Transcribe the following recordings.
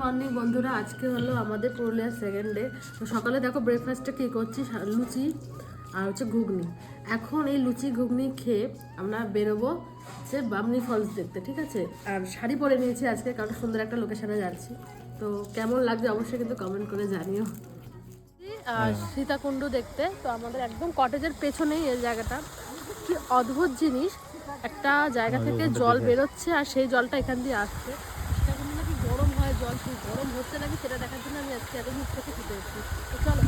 Morning বন্ধুরা আজকে হলো আমাদের পুরুলিয়ার সেকেন্ড ডে তো সকালে দেখো ব্রেকফাস্টে কী করছি? লুচি আর হচ্ছে ঘুগনি। এখন এই লুচি ঘুগনি খেয়ে আমরা বেরোবো হচ্ছে বামনি ফলস দেখতে ঠিক আছে? আর শাড়ি পরে নিয়েছি আজকে কারণ সুন্দর একটা লোকেশনে যাচ্ছি। তো কেমন লাগছে অবশ্যই কিন্তু কমেন্ট করে জানিও। আর সীতাকুণ্ড দেখতে তো আমাদের একদম কটেজের পেছনেই এই জায়গাটা। কি অদ্ভুত জিনিস! একটা জায়গা থেকে জল বেরোচ্ছে আর সেই জলটা এখান দিয়ে আসছে সীতাকুণ্ড নাকি গরম হয় জল সেই গরম হচ্ছে নাকি সেটা দেখার জন্য আমি আজকে এত দূর থেকে ছুটে এসেছি। তো চলো।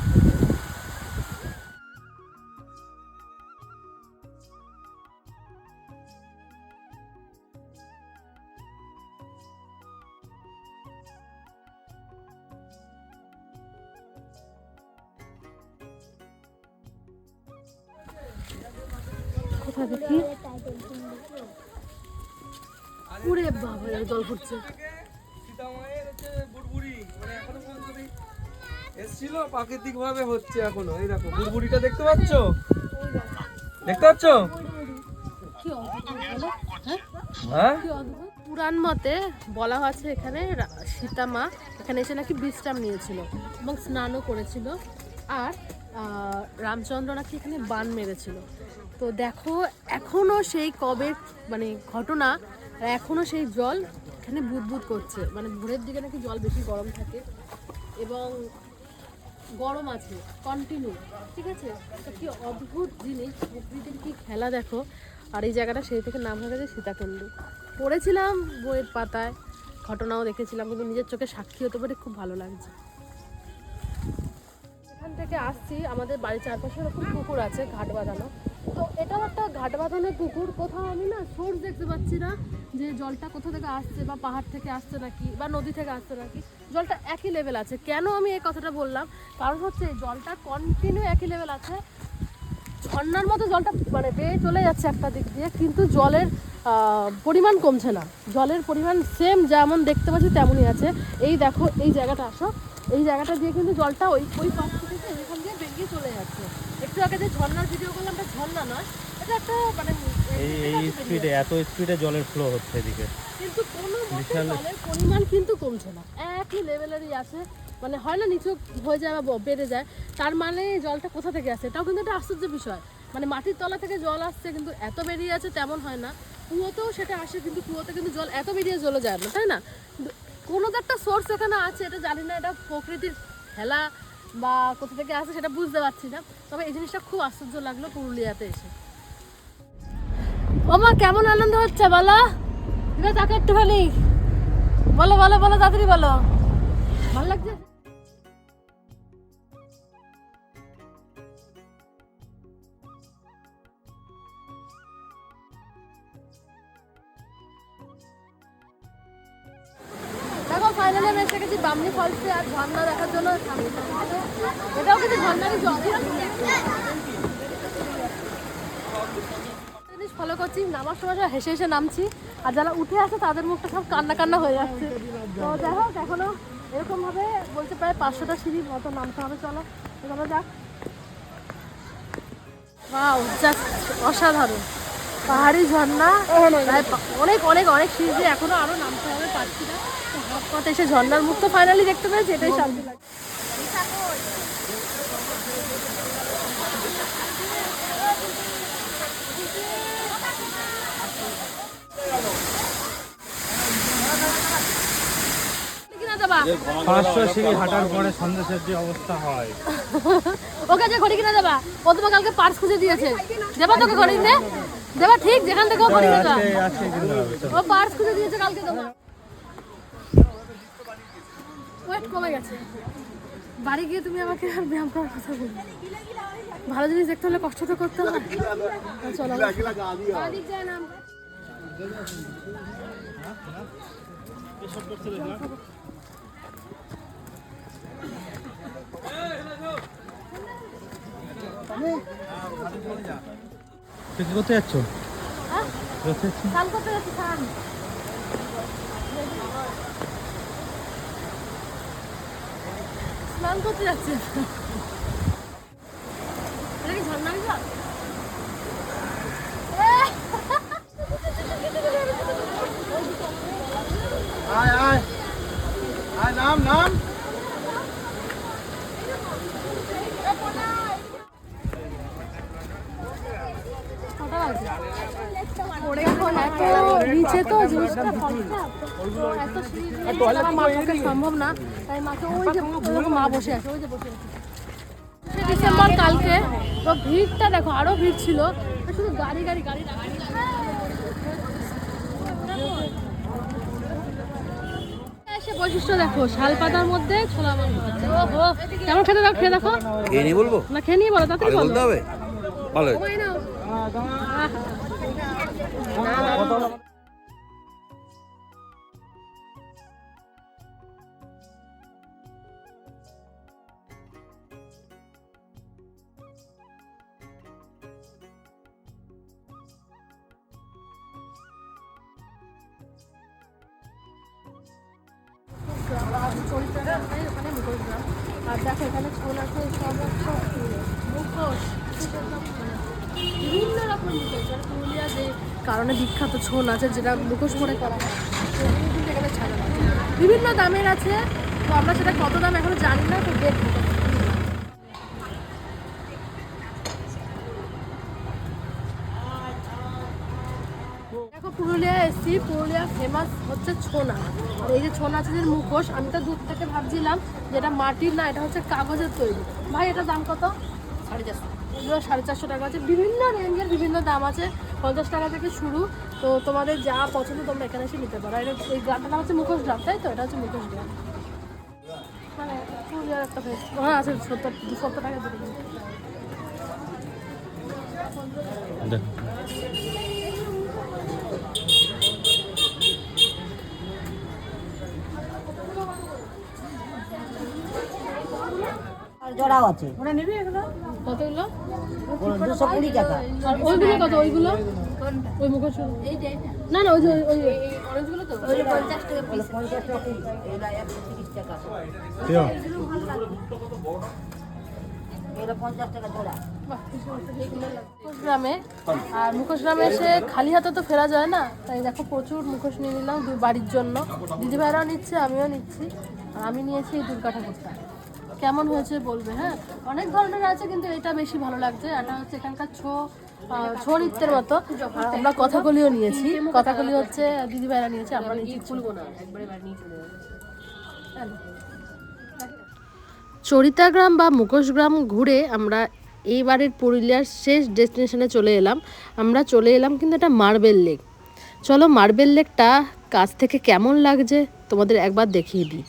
উড়ে বাবা জল ফুটছে সীতামায়ের হচ্ছে বুড়বুড়ি মানে এখনও পর্যন্ত এই এসছিল প্রাকৃতিক ভাবে হচ্ছে এখনও। এই দেখো, বুড়বুড়িটা দেখতে পাচ্ছ? দেখতে পাচ্ছ? হ্যাঁ। পুরাণ মতে বলা আছে এখানে সীতা মা এখানে এসে নাকি বিশ্রাম নিয়েছিল এবং স্নানও করেছিল। আর রামচন্দ্র নাকি এখানে বান মেরেছিল। তো দেখো, এখনও সেই কবে মানে ঘটনা এখনও সেই জল এখানে বুদবুদ করছে। মানে ভোরের দিকে নাকি জল বেশি গরম থাকে। এবং গরম আছে কন্টিনিউ ঠিক আছে? কি অদ্ভুত জিনিস, প্রকৃতির কি খেলা দেখো। আর এই জায়গাটা সেই থেকে নাম হয়ে গেছে সীতাকুণ্ডু। পড়েছিলাম বইয়ের পাতায়, ঘটনাও দেখেছিলাম, কিন্তু নিজের চোখে সাক্ষী হতে পারে খুব ভালো লাগছে। এখান থেকে আসছি, আমাদের বাড়ির চারপাশে এরকম পুকুর আছে, ঘাট বাঁধানো। তো এটাও একটা ঘাট বাঁধানো পুকুর। কোথাও আমি না সোর্স দেখতে পাচ্ছি না যে জলটা কোথা থেকে আসছে বা পাহাড় থেকে আসছে নাকি বা নদী থেকে আসছে নাকি। জলটা একই লেভেল আছে। কেন আমি এই কথাটা বললাম? কারণ হচ্ছে জলটা কন্টিনিউ একই লেভেল আছে। ঝর্ণার মতো জলটা মানে বেয়ে চলে যাচ্ছে একটা দিক দিয়ে, কিন্তু জলের পরিমাণ কমছে না। জলের পরিমাণ সেম যেমন দেখতে পাচ্ছি তেমনই আছে। এই দেখো, এই জায়গাটা আসো। এই জায়গাটা দিয়ে কিন্তু জলটা ওই ওই পাশ থেকে ওইখান দিয়ে বেরিয়ে চলে যাচ্ছে। একটু আগে যে ঝর্ণার ভিডিও করলাম এটা ঝর্ণা নয় এটা একটা মানে এই এই স্পিডে এত স্পিডে জলের ফ্লো হচ্ছে এদিকে। কিন্তু কোনো জলের পরিমাণ কিন্তু কমছে না। একই লেভেলেরই আছে। মানে হয় না নিচু হয়ে যায় বা বেড়ে যায় তার মানে জলটা কোথা থেকে আসে? এটাও কিন্তু একটা আশ্চর্য বিষয়। মানে মাটির তলা থেকে জল আসছে কিন্তু এত বেরিয়ে আছে তেমন হয় না। কুয়োতেও সেটা আসে কিন্তু কুয়োতে কিন্তু জল এত বেরিয়ে চলে যায় না তাই না? কোনো তো একটা সোর্স এখানে আছে, এটা জানি না, এটা প্রকৃতির খেলা বা কোথা থেকে আসে সেটা বুঝতে পারছি না। তবে এই জিনিসটা খুব আশ্চর্য লাগল পুরুলিয়াতে এসে। ওমা, কেমন আনন্দ হচ্ছে বলো? তাকে একটুখানি। বলো বলো বলো, তাড়াতাড়ি বলো। ভালো লাগছে? ফাইনালি আমি এসে গেছি বামনি ফলসে আর ঝর্ণা দেখার জন্য। এটাও কিন্তু ঝর্ণারই জল জিনিস ফলো করছি, নামার সময় সব হেসে হেসে নামছি, আর যারা উঠে আসে তাদের মুখটা সব কান্না কান্না হয়ে যাচ্ছে। তো যাই হোক, এখনও এরকম ভাবে বলতে প্রায় পাঁচশোটা সিঁড়ির মতো নামতে হবে, চলো। এভাবে যাক। ওয়াও জাস্ট অসাধারণ। পাহাড়ি ঝর্ণা। অনেক অনেক অনেক সিঁড়ি দিয়ে এখনও আরও নামতে হবে পারছি না। হাফ পথে এসে ঝর্ণার মুখ তো ফাইনালি দেখতে পেয়েছি এটাই শান্তি লাগে কিনা দেবা পাঁচশো সিঁড়ি হাঁটার পরে সন্দেশের যে অবস্থা হয়। ওকে যে ঘড়ি কিনে দেবা ও তোমাকে কালকে পার্স খুঁজে দিয়েছে। দেবা তোকে ঘড়ি কিনে? দেবা ঠিক যেখান থেকে ও পার্স খুঁজে দিয়েছে কালকে দেবো ওয়েট কমে গেছে বাড়ি গিয়ে তুমি আমাকে আর ব্যায়াম করার কথা বলবে ভালো জিনিস দেখতে হলে কষ্ট তো করতে হবে চলো না তুই কি করতে যাচ্ছ হ্যাঁ কোথায় যাচ্ছ? স্নান করতে যাচ্ছি স্নান স্নান করতে যাচ্ছি এটা কি ঝর্ণা জল আয় আয় নাম নাম কটা আছে? এত নিচে তো জিনিসটা ফলটা, তো এত সিঁড়ি দিয়ে যাওয়া মার পক্ষে সম্ভব না তাই মাকে ওই যে মা বসে আছে ওই যে বসে আছে। ডিসেম্বর কালকে তো ভিড়টা দেখো আরও ভিড় ছিল শুধু গাড়ি গাড়ি গাড়ি গাড়ি। বৈশিষ্ট্য দেখো শাল পাতার মধ্যে ছোলা মাংস। ওহো কেমন খেতে দাও খেয়ে দেখো। খেয়ে নিয়ে বলব? না খেয়ে নিয়ে বলো তাড়াতাড়ি বলতে হবে? ভালো আর দেখো এখানে ছোল আছে সব সব ফুল। মুখোশ মুখোশ সব ফুল। বিভিন্ন রকম মুখোশ মানে পুরুলিয়া যে কারণে বিখ্যাত ছোল আছে, যেটা মুখোশ করে করা হয়। বিভিন্ন দামের আছে, তো আমরা সেটা কত দাম এখনও জানি না, তো দেখব। দেখো পুরুলিয়া এসছি, পুরুলিয়া ফেমাস হচ্ছে আর এই যে আছে যে মুখোশ, আমি তো দূর থেকে ভাবছিলাম যেটা মাটির না, এটা হচ্ছে কাগজের তৈরি। ভাই এটা দাম কত? সাড়ে চারশো। এগুলো সাড়ে চারশো টাকা আছে। বিভিন্ন রেঞ্জের বিভিন্ন দাম আছে। পঞ্চাশ টাকা থেকে শুরু। তো তোমাদের যা পছন্দ তোমরা এখানে এসে নিতে পারো। এটা এই গ্রামটার নাম হচ্ছে মুখোশ গ্রাম তাই তো? এটা হচ্ছে মুখোশ গ্রাম মানে একটা ফেস হ্যাঁ আছে সত্তর সত্তর টাকা আর জোড়াও আছে। কতগুলো দুশো কুড়ি টাকা। আর ওইগুলো কত ওইগুলো? ওই মুখোশ না না ওই যে ওই অরেঞ্জগুলো তো? পঞ্চাশ টাকা পঞ্চাশ টাকা একশো তিরিশ টাকা। এটা পঞ্চাশ টাকা জোড়া। মুখোশ গ্রামে। আর মুখোশ গ্রামে এসে খালি হাতে তো ফেরা যায় না। তাই দেখো প্রচুর মুখোশ নিয়ে নিলাম দু বাড়ির জন্য। দিদিভাইরাও নিচ্ছে আমিও নিচ্ছি। আর আমি নিয়েছি এই দুর্গা ঠাকুরটা। কেমন হয়েছে বলবে হ্যাঁ? অনেক ধরনের আছে কিন্তু এটা বেশি ভালো লাগছে। এটা হচ্ছে এখানকার ছো ছৌ নৃত্যের মতো। আর আমরা কথাকলিও নিয়েছি। কথাকলি হচ্ছে দিদিভাইরা নিয়েছে আমরা নিয়েছি খুলবো না একবারে নিয়ে চলে চরিতাগ্রাম বা মুখোশগ্রাম ঘুরে আমরা এইবারের পুরুলিয়ার শেষ ডেস্টিনেশনে চলে এলাম। আমরা চলে এলাম কিন্তু এটা মার্বেল লেক। চলো মার্বেল লেকটা কাছ থেকে কেমন লাগছে তোমাদের একবার দেখিয়ে দিই।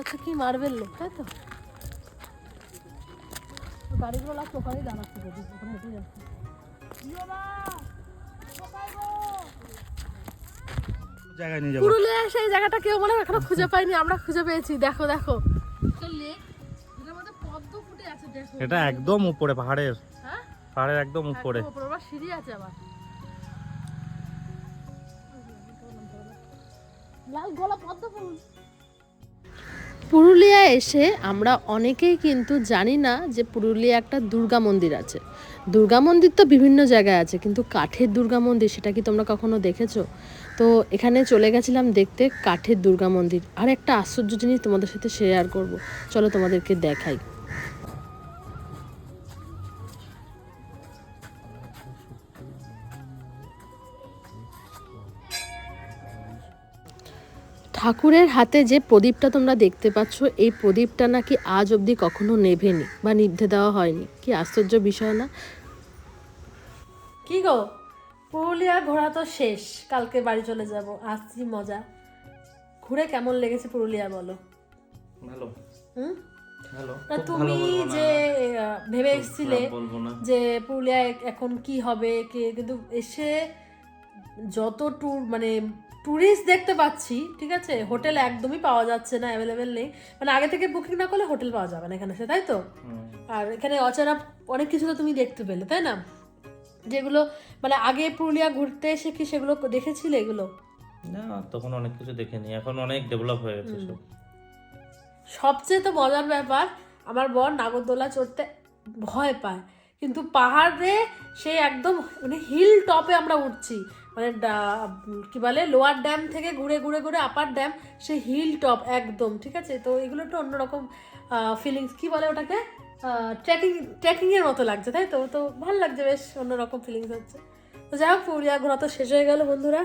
আচ্ছা কি মার্বেল লেক তাই তো? গাড়িগুলো লাগতো ওখানেই দাঁড়াচ্ছে যদি ওখানে হেঁটে যাচ্ছে। পুরুলিয়া সেই জায়গাটা কেউ মনে হয় এখনও খুঁজে পাইনি আমরা খুঁজে পেয়েছি। দেখো দেখো। লেক এটার মধ্যে পদ্ম ফুটে আছে দেখো। এটা একদম উপরে পাহাড়ের। হ্যাঁ? পাহাড়ের একদম উপরে একদম উপরে। আবার সিঁড়ি আছে আবার। লাল গোলা পদ্ম ফুল। পুরুলিয়া এসে আমরা অনেকেই কিন্তু জানি না যে পুরুলিয়া একটা দুর্গা মন্দির আছে। দুর্গা মন্দির তো বিভিন্ন জায়গায় আছে, কিন্তু কাঠের দুর্গা মন্দির সেটা কি তোমরা কখনো দেখেছ? তো এখানে চলে গেছিলাম দেখতে কাঠের দুর্গা মন্দির। আর একটা আশ্চর্য জিনিস তোমাদের সাথে শেয়ার করব। চলো তোমাদেরকে দেখাই। ঠাকুরের হাতে যে প্রদীপটা তোমরা দেখতে পাচ্ছ এই প্রদীপটা নাকি আজ অবধি কখনো নেভেনি বা নিভতে দেওয়া হয়নি। কি আশ্চর্য বিষয় না? কি গো? পুরুলিয়া ঘোরা তো শেষ কালকে বাড়ি চলে যাব আসছি মজা। ঘুরে কেমন লেগেছে পুরুলিয়া বলো? ভালো। হুম? না তুমি যে ভেবে এসেছিলে যে পুরুলিয়ায় এখন কি হবে কে কিন্তু এসে যত ট্যুর মানে ট্যুরিস্ট দেখতে পাচ্ছি ঠিক আছে? হোটেল একদমই পাওয়া যাচ্ছে না অ্যাভেলেবেল নেই। মানে আগে থেকে বুকিং না করলে হোটেল পাওয়া যাবে না এখানে সে তাই তো? আর এখানে অচেনা অনেক কিছু তো তুমি দেখতে পেলে তাই না? যেগুলো মানে আগে পুরুলিয়া ঘুরতে এসে কি সেগুলো দেখেছিলে এগুলো? না তখন অনেক কিছু দেখিনি। এখন অনেক ডেভেলপ হয়ে গেছে সব। সবচেয়ে তো মজার ব্যাপার আমার বর নাগরদোলা চড়তে ভয় পায়। কিন্তু পাহাড়ে সে একদম মানে হিল টপে আমরা উঠছি। মানে কী বলে লোয়ার ড্যাম থেকে ঘুরে ঘুরে ঘুরে আপার ড্যাম সে হিল টপ একদম, ঠিক আছে? তো এগুলো একটু অন্যরকম ফিলিংস কী বলে ওটাকে? ট্রেকিং ট্রেকিংয়ের মতো লাগছে, তাই তো? তো ভালো লাগছে, বেশ অন্যরকম ফিলিংস হচ্ছে। তো যাই হোক পুরুলিয়া ঘোরা তো শেষ হয়ে গেল, বন্ধুরা।